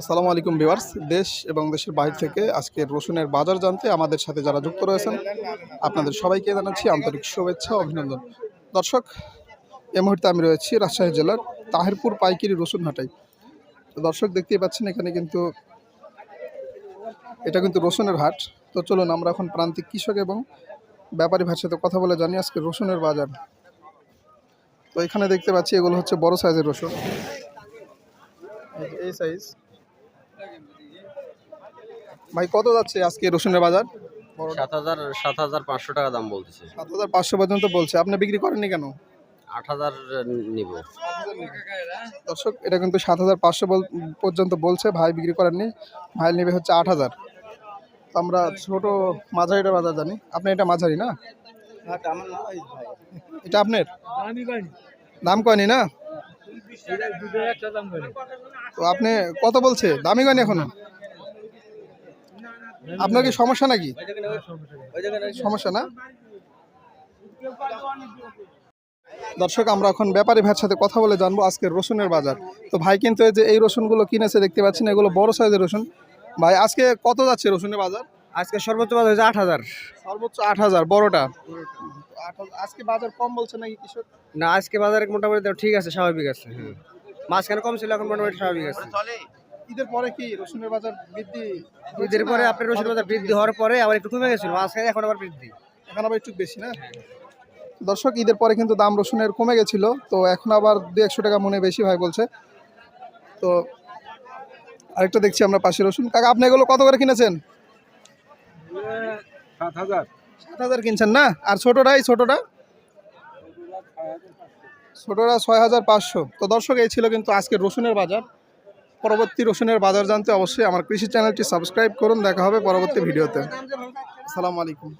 আসসালামু আলাইকুম ভিউয়ার্স। দেশ এবং দেশের বাইরে থেকে আজকে রসুনের বাজার জানতে আমাদের সাথে যারা যুক্ত রয়েছেন, আপনাদের সবাইকে জানাচ্ছি আন্তরিক শুভেচ্ছা, অভিনন্দন। দর্শক, এ মুহূর্তে আমি রয়েছি রাজশাহী জেলার তাহিরপুর পাইকারি রসুন হাটাই দর্শক, দেখতেই পাচ্ছেন এখানে কিন্তু এটা কিন্তু রসুনের হাট। তো চলুন আমরা এখন প্রান্তিক কৃষক এবং ব্যাপারী ভাইয়ের সাথে কথা বলে জানি আজকে রসুনের বাজার। তো এখানে দেখতে পাচ্ছি এগুলো হচ্ছে বড় সাইজের রসুন। এই সাইজ। ভাই কত যাচ্ছে আজকে রসুনের বাজার? সাত হাজার সাত হাজার পাঁচশো টাকা দাম বলতেছে। সাত হাজার পাঁচশো পর্যন্ত বলছে। আপনি বিক্রি করেননি কেন? আট হাজার নিব। দর্শক এটা কিন্তু সাত হাজার পাঁচশো পর্যন্ত বলছে। ভাই বিক্রি করেননি। ভাই নেবে হচ্ছে আট হাজার। আমরা ছোট মাঝারিটা বাজার জানি। আপনি এটা মাঝারি না? এটা আপনার? দাম কয়নি না? তো আপনি কত বলছে? দামি কয়নি এখনও? আপনার কি সমস্যা নাকি? সমস্যা না? দর্শক আমরা এখন ব্যাপারী ভাইয়ের সাথে কথা বলে জানব আজকের রসুনের বাজার। তো ভাই কিন্তু এই যে এই রসুনগুলো কিনেছে দেখতে পাচ্ছেন এগুলো বড় সাইজের রসুন। ভাই আজকে কত যাচ্ছে রসুনের বাজার? আজকে সর্বোচ্চ বাজার হচ্ছে আট হাজার। সর্বোচ্চ আট হাজার বড়টা। আজকে বাজার কম বলছে নাকি কৃষক? না আজকে বাজারে মোটামুটি তো ঠিক আছে স্বাভাবিক আছে হ্যাঁ মাঝখানে কম ছিল এখন মোটামুটি স্বাভাবিক আছে। ঈদের পরে কি রসুনের বাজার বৃদ্ধি ঈদের পরে আপনার রসুন বাজার বৃদ্ধি হওয়ার পরে আবার একটু কমে গেছিল মাঝখানে এখন আবার বৃদ্ধি। এখন আবার একটু বেশি না? দর্শক ঈদের পরে কিন্তু দাম রসুনের কমে গেছিল তো এখন আবার দু একশো টাকা মনে বেশি ভাই বলছে। তো আরেকটা দেখছি আমরা পাশে রসুন। কাকা আপনি এগুলো কত করে কিনেছেন? সাত হাজার। সাত হাজার কিনছেন না? আর ছোটোটা এই ছোটোটা? ছোটোটা ছয় হাজার পাঁচশো। তো দর্শক, এই ছিল কিন্তু আজকে রসুনের বাজার। পরবর্তী রসুনের বাজার জানতে অবশ্যই আমার কৃষি চ্যানেলটি সাবস্ক্রাইব করুন। দেখা হবে পরবর্তী ভিডিওতে। আসসালামু আলাইকুম।